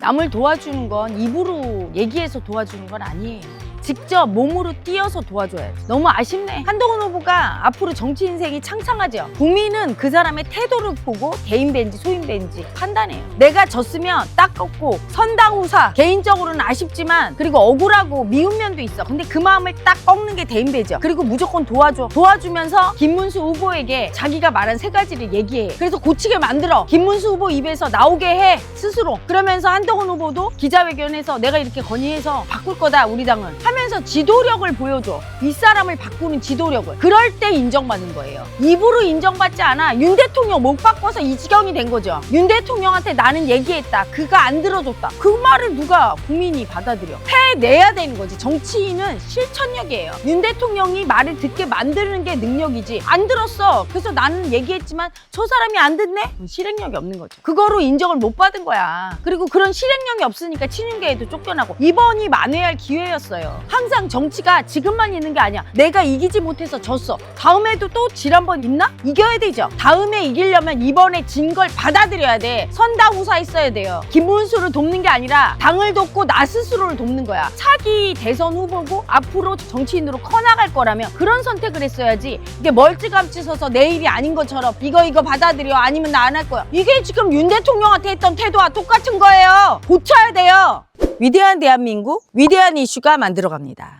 남을 도와주는 건 입으로 얘기해서 도와주는 건 아니에요. 직접 몸으로 뛰어서 도와줘야 돼. 너무 아쉽네. 한동훈 후보가 앞으로 정치 인생이 창창하죠. 국민은 그 사람의 태도를 보고 대인배인지 소인배인지 판단해요. 내가 졌으면 딱 꺾고 선당우사 개인적으로는 아쉽지만 그리고 억울하고 미운 면도 있어. 근데 그 마음을 딱 꺾는 게 대인배죠. 그리고 무조건 도와줘. 도와주면서 김문수 후보에게 자기가 말한 세 가지를 얘기해. 그래서 고치게 만들어. 김문수 후보 입에서 나오게 해. 스스로. 그러면서 한동훈 후보도 기자회견에서 내가 이렇게 건의해서 바꿀 거다 우리 당은 하면서 지도력을 보여줘. 윗사람을 바꾸는 지도력을. 그럴 때 인정받는 거예요. 입으로 인정받지 않아. 윤 대통령 못 바꿔서 이 지경이 된 거죠. 윤 대통령한테 나는 얘기했다. 그가 안 들어줬다. 그 말을 누가 국민이 받아들여. 해내야 되는 거지. 정치인은 실천력이에요. 윤 대통령이 말을 듣게 만드는 게 능력이지. 안 들었어. 그래서 나는 얘기했지만 저 사람이 안 듣네? 실행력이 없는 거죠. 그거로 인정을 못 받은 거야. 그리고 그런 실행력이 없으니까 친윤계에도 쫓겨나고 이번이 만회할 기회였어요. 항상 정치가 지금만 있는 게 아니야. 내가 이기지 못해서 졌어. 다음에도 또 지난번 있나? 이겨야 되죠. 다음에 이기려면 이번에 진 걸 받아들여야 돼. 선다우사 있어야 돼요. 김문수를 돕는 게 아니라 당을 돕고 나 스스로를 돕는 거야. 차기 대선 후보고 앞으로 정치인으로 커나갈 거라면 그런 선택을 했어야지. 이게 멀찌감치 서서 내 일이 아닌 것처럼 이거 이거 받아들여 아니면 나 안 할 거야. 이게 지금 윤 대통령한테 했던 태도와 똑같은 거예요. 고쳐야 돼요. 위대한 대한민국, 위대한 이슈가 만들어갑니다.